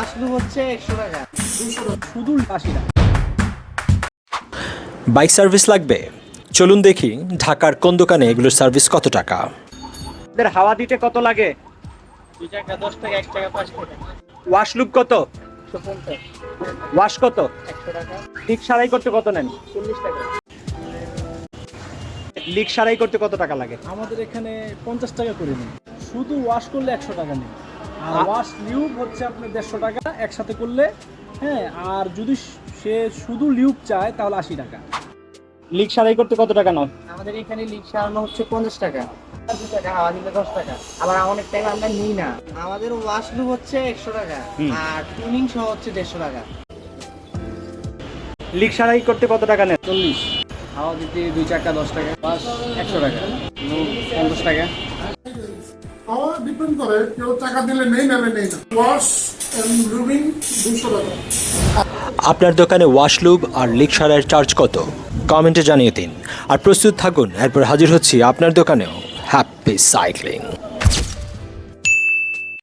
ওয়াশলু হচ্ছে একশো টাকা। শুধু আশি টাকা। বাইক সার্ভিস লাগবে? চলুন দেখি ঢাকার কোন দোকানে এগুলোর সার্ভিস কত টাকা। এদের হাওয়া দিতে কত লাগে? দুই টাকা দশ টাকা এক টাকা পাঁচ টাকা। ওয়াশলুক কত? ওয়াশ কত? টাকা। লিক সারাই করতে কত নেন? চল্লিশ টাকা। লিক সারাই করতে কত টাকা লাগে? আমাদের এখানে পঞ্চাশ টাকা করে নিন। শুধু ওয়াশ করলে একশো টাকা নিন আর ওয়াশ লিউব হচ্ছে আপনার দেড়শো টাকা। একসাথে করলে হ্যাঁ আর যদি সে শুধু লিউব চায় তাহলে আশি টাকা। লিক সারাই করতে কত টাকা নাও? আমাদের এখানে লিক সারানো হচ্ছে পঞ্চাশ টাকা। টাকা হাওয়া দিলে দশ টাকা। আবার অনেক টাইম আমরা নিই না। আমাদের ওয়াশলু হচ্ছে একশো টাকা। আর টুনিং সহ হচ্ছে দেড়শো টাকা। লিক সারাই করতে কত টাকা নেন? চল্লিশ। হাওয়া দিতে দুই টাকা দশ টাকা একশো টাকা। পঞ্চাশ টাকা। ডিপেন্ড করে কেউ টাকা দিলে নেই নেই না। ওয়াশ এন্ড লুবিং দুশো টাকা। আপনার দোকানে ওয়াশলুব আর লিক সারের চার্জ কত কমেন্টে জানিয়ে দিন। আর প্রস্তুত থাকুন, এরপর হাজির হচ্ছি আপনার দোকানেও। Happy cycling